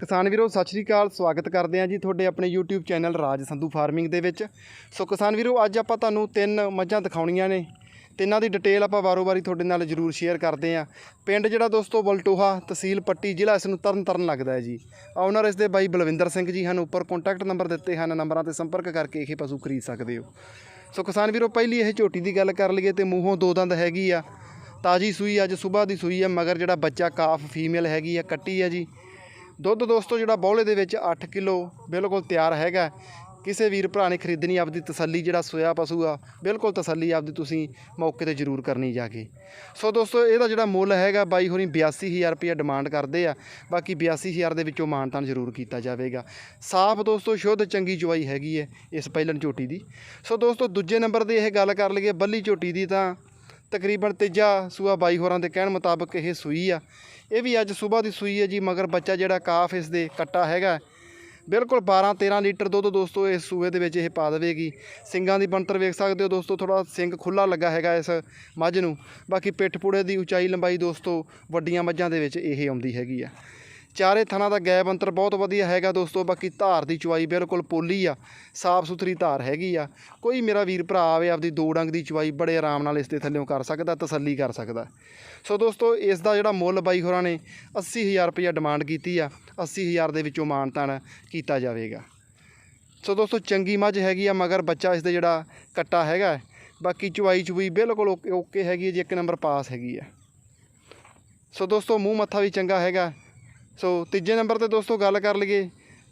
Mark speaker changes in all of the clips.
Speaker 1: ਕਿਸਾਨ ਵੀਰੋ, ਸਤਿ ਸ਼੍ਰੀ ਅਕਾਲ, ਸਵਾਗਤ ਕਰਦੇ ਹਾਂ ਜੀ ਤੁਹਾਡੇ ਆਪਣੇ YouTube channel Raj Sandhu farming ਦੇ ਵਿੱਚ। ਸੋ ਕਿਸਾਨ ਵੀਰੋ, ਅੱਜ ਆਪਾਂ ਤੁਹਾਨੂੰ ਤਿੰਨ ਮੱਝਾਂ ਦਿਖਾਉਣੀਆਂ ਨੇ। ਤਿੰਨਾਂ ਦੀ ਡਿਟੇਲ ਆਪਾਂ ਵਾਰੋ-ਵਾਰੀ ਤੁਹਾਡੇ ਨਾਲ ਜਰੂਰ ਸ਼ੇਅਰ ਕਰਦੇ ਹਾਂ। ਪਿੰਡ ਜਿਹੜਾ ਦੋਸਤੋ, ਬਲਟੋਹਾ ਤਹਿਸੀਲ ਪੱਟੀ ਜ਼ਿਲ੍ਹਾ ਇਸ ਨੂੰ ਤਰਨ ਤਰਨ ਲੱਗਦਾ ਹੈ ਜੀ। ਓਨਰ ਇਸ ਦੇ ਬਾਈ ਬਲਵਿੰਦਰ ਸਿੰਘ ਜੀ ਹਨ, ਉੱਪਰ ਕੰਟੈਕਟ ਨੰਬਰ ਦਿੱਤੇ ਹਨ, ਨੰਬਰਾਂ ਤੇ ਸੰਪਰਕ ਕਰਕੇ ਇਹ ਪਸ਼ੂ ਖਰੀਦ ਸਕਦੇ ਹੋ। ਸੋ ਕਿਸਾਨ ਵੀਰੋ, ਪਹਿਲੀ ਇਹ ਝੋਟੀ ਦੀ ਗੱਲ ਕਰ ਲਈਏ ਤੇ ਮੂੰਹੋਂ ਦੋ ਦੰਦ ਹੈਗੀ ਆ। ਤਾਜੀ ਸੂਈ ਅੱਜ ਸਵੇਰ ਦੀ ਸੂਈ ਆ, ਮਗਰ ਜਿਹੜਾ ਬੱਚਾ ਕਾਫ ਫੀਮੇਲ ਹੈਗੀ ਆ, ਕੱਟੀ ਆ ਜੀ। ਦੁੱਧ ਦੋਸਤੋ ਜਿਹੜਾ ਬੌਲੇ ਦੇ ਵਿੱਚ 8 ਕਿਲੋ ਬਿਲਕੁਲ ਤਿਆਰ ਹੈਗਾ। ਕਿਸੇ ਵੀਰ ਭਰਾ ਨੇ ਖਰੀਦਣੀ ਆਪਦੀ ਤਸੱਲੀ ਜਿਹੜਾ ਸੋਇਆ ਪਸ਼ੂ ਆ, ਬਿਲਕੁਲ ਤਸੱਲੀ ਆਪਦੀ ਤੁਸੀਂ ਮੌਕੇ ਤੇ ਜ਼ਰੂਰ ਕਰਨੀ ਜਾ ਕੇ। ਸੋ ਦੋਸਤੋ ਇਹਦਾ ਜਿਹੜਾ ਮੁੱਲ ਹੈਗਾ ਬਾਈ ਹੋਰੀ 82000 ਰੁਪਏ ਡਿਮਾਂਡ ਕਰਦੇ ਆ, ਬਾਕੀ 82000 ਦੇ ਵਿੱਚੋਂ ਮਾਨਤਾਨ ਜ਼ਰੂਰ ਕੀਤਾ ਜਾਵੇਗਾ। ਸਾਫ਼ ਦੋਸਤੋ ਸ਼ੁੱਧ ਚੰਗੀ ਜਵਾਈ ਹੈਗੀ ਹੈ ਇਸ ਪਹਿਲਣ ਝੋਟੀ ਦੀ। ਸੋ ਦੋਸਤੋ ਦੂਜੇ ਨੰਬਰ ਤੇ ਇਹ ਗੱਲ ਕਰ ਲਈਏ ਬੱਲੀ ਝੋਟੀ ਦੀ ਤਾਂ ਤਕਰੀਬਨ ਤੀਜਾ ਸੂਆ ਬਾਈ ਹੋਰਾਂ ਦੇ ਕਹਿਣ ਮੁਤਾਬਕ ਇਹ ਸੂਈ ਆ। ਇਹ ਵੀ ਅੱਜ ਸਵੇਰ ਦੀ ਸੂਈ ਹੈ ਜੀ, ਮਗਰ ਬੱਚਾ ਜਿਹੜਾ ਕਾਫ ਇਸ ਦੇ ਕੱਟਾ ਹੈਗਾ। ਬਿਲਕੁਲ 12 13 ਲੀਟਰ ਦੁੱਧ ਦੋਸਤੋ ਇਸ ਸੂਏ ਦੇ ਵਿੱਚ ਇਹ ਪਾ ਦੇਵੇਗੀ। ਸਿੰਗਾਂ ਦੀ ਬਣਤਰ ਵੇਖ ਸਕਦੇ ਹੋ ਦੋਸਤੋ ਥੋੜਾ ਸਿੰਗ ਖੁੱਲਾ ਲੱਗਾ ਹੈਗਾ ਇਸ ਮੱਝ ਨੂੰ। ਬਾਕੀ ਪਿੱਠ ਪੂੜੇ ਦੀ ਉਚਾਈ ਲੰਬਾਈ ਦੋਸਤੋ, ਵੱਡੀਆਂ ਮੱਝਾਂ ਦੇ ਵਿੱਚ ਇਹ ਆਉਂਦੀ ਹੈਗੀ ਆ। ਚਾਰੇ ਥਣਾ ਦਾ ਗੈਪ ਅੰਤਰ ਬਹੁਤ ਵਧੀਆ ਹੈਗਾ ਦੋਸਤੋ, ਬਾਕੀ ਧਾਰ ਦੀ ਚੁਆਈ ਬਿਲਕੁਲ ਪੋਲੀ ਆ, ਸਾਫ਼ ਸੁਥਰੀ ਧਾਰ ਹੈਗੀ ਆ। ਕੋਈ ਮੇਰਾ ਵੀਰ ਭਰਾ ਆਵੇ, ਆਪਦੀ ਦੋ ਡੰਗ ਦੀ ਚੁਆਈ ਬੜੇ ਆਰਾਮ ਨਾਲ ਇਸ ਦੇ ਥੱਲੇੋਂ ਕਰ ਸਕਦਾ, ਤਸੱਲੀ ਕਰ ਸਕਦਾ। ਸੋ ਦੋਸਤੋ, ਇਸ ਦਾ ਜਿਹੜਾ ਮੁੱਲ ਬਾਈ ਹੋਰਾਂ ਨੇ 80000 ਰੁਪਏ ਡਿਮਾਂਡ ਕੀਤੀ ਆ 80000 ਦੇ ਵਿੱਚੋਂ ਮਾਨਤਾਨ ਕੀਤਾ ਜਾਵੇਗਾ। ਸੋ ਦੋਸਤੋ, ਚੰਗੀ ਮੱਝ ਹੈਗੀ ਆ, ਮਗਰ ਬੱਚਾ ਇਸ ਦੇ ਜਿਹੜਾ ਕੱਟਾ ਹੈਗਾ ਬਾਕੀ ਚੁਆਈ ਚੁਈ ਬਿਲਕੁਲ ਓਕੇ ਓਕੇ ਹੈਗੀ ਹੈ, ਜੀ ਇੱਕ ਨੰਬਰ ਪਾਸ ਹੈਗੀ ਆ ਸੋ ਦੋਸਤੋ, ਮੂੰਹ ਮੱਥਾ ਵੀ ਚੰਗਾ ਹੈਗਾ ਸੋ ਤੀਜੇ ਨੰਬਰ ਤੇ ਦੋਸਤੋ ਗੱਲ ਕਰ ਲਈਏ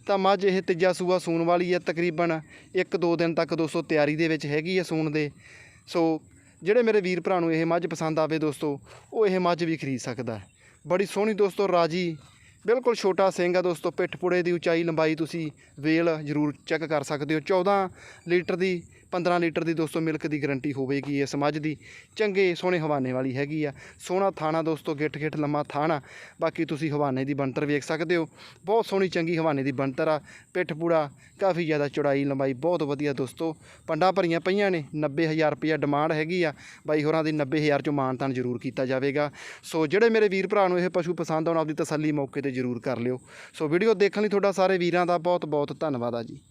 Speaker 1: ਤਾਂ ਮੱਝ ਇਹ ਤੀਜਾ ਸੂਆ ਸੂਣ ਵਾਲੀ ਹੈ ਤਕਰੀਬਨ 1-2 ਦਿਨ ਤੱਕ ਦੋਸਤੋ ਤਿਆਰੀ ਦੇ ਵਿੱਚ ਹੈਗੀ ਹੈ ਸੂਣ ਦੇ। ਸੋ ਜਿਹੜੇ ਮੇਰੇ ਵੀਰ ਭਰਾ ਨੂੰ ਇਹ ਮੱਝ ਪਸੰਦ ਆਵੇ ਦੋਸਤੋ, ਉਹ ਇਹ ਮੱਝ ਵੀ ਖਰੀਦ ਸਕਦਾ ਬੜੀ ਸੋਹਣੀ ਦੋਸਤੋ ਰਾਜੀ, ਬਿਲਕੁਲ ਛੋਟਾ ਸਿੰਘ ਆ ਦੋਸਤੋ, ਪਿੱਠ ਪੁੜੇ ਦੀ ਉਚਾਈ ਲੰਬਾਈ ਤੁਸੀਂ ਵੇਲ ਜ਼ਰੂਰ ਚੈੱਕ ਕਰ ਸਕਦੇ ਹੋ। 14 ਲੀਟਰ ਦੀ 15 ਲੀਟਰ ਦੀ ਦੋਸਤੋ ਮਿਲਕ ਦੀ ਗਾਰੰਟੀ ਹੋਵੇਗੀ ਇਸ ਮੱਝ ਦੀ ਚੰਗੇ ਸੋਹਣੇ ਹਵਾਨੇ ਵਾਲੀ ਹੈਗੀ ਆ। ਸੋਹਣਾ ਥਾਣਾ ਦੋਸਤੋ, ਗਿੱਠ ਗਿੱਠ ਲੰਮਾ ਥਾਣਾ। ਬਾਕੀ ਤੁਸੀਂ ਹਵਾਨੇ ਦੀ ਬਣਤਰ ਵੇਖ ਸਕਦੇ ਹੋ। ਬਹੁਤ ਸੋਹਣੀ ਚੰਗੀ ਹਵਾਨੇ ਦੀ ਬਣਤਰ ਆ। ਪਿੱਠ ਪੂੜਾ, ਕਾਫੀ ਜ਼ਿਆਦਾ ਚੌੜਾਈ ਲੰਬਾਈ ਬਹੁਤ ਵਧੀਆ ਦੋਸਤੋ। ਪੰਡਾ ਭਰੀਆਂ ਪਈਆਂ ਨੇ 90000 ਰੁਪਇਆ ਡਿਮਾਂਡ ਹੈਗੀ ਆ। ਬਾਈ ਹੋਰਾਂ ਦੀ 90000 ਚੋਂ ਮਾਨਤਾਨ ਜ਼ਰੂਰ ਕੀਤਾ ਜਾਵੇਗਾ। ਸੋ ਜਿਹੜੇ ਮੇਰੇ ਵੀਰ ਭਰਾ ਨੂੰ ਇਹ ਪਸ਼ੂ ਪਸੰਦ ਆਉਣ ਆਪਦੀ ਤਸੱਲੀ ਮੌਕੇ ਤੇ ਜ਼ਰੂਰ ਕਰ ਲਿਓ। ਸੋ ਵੀਡੀਓ ਦੇਖਣ ਲਈ ਤੁਹਾਡਾ ਸਾਰੇ ਵੀਰਾਂ ਦਾ ਬਹੁਤ ਬਹੁਤ ਧੰਨਵਾਦ ਆ ਜੀ।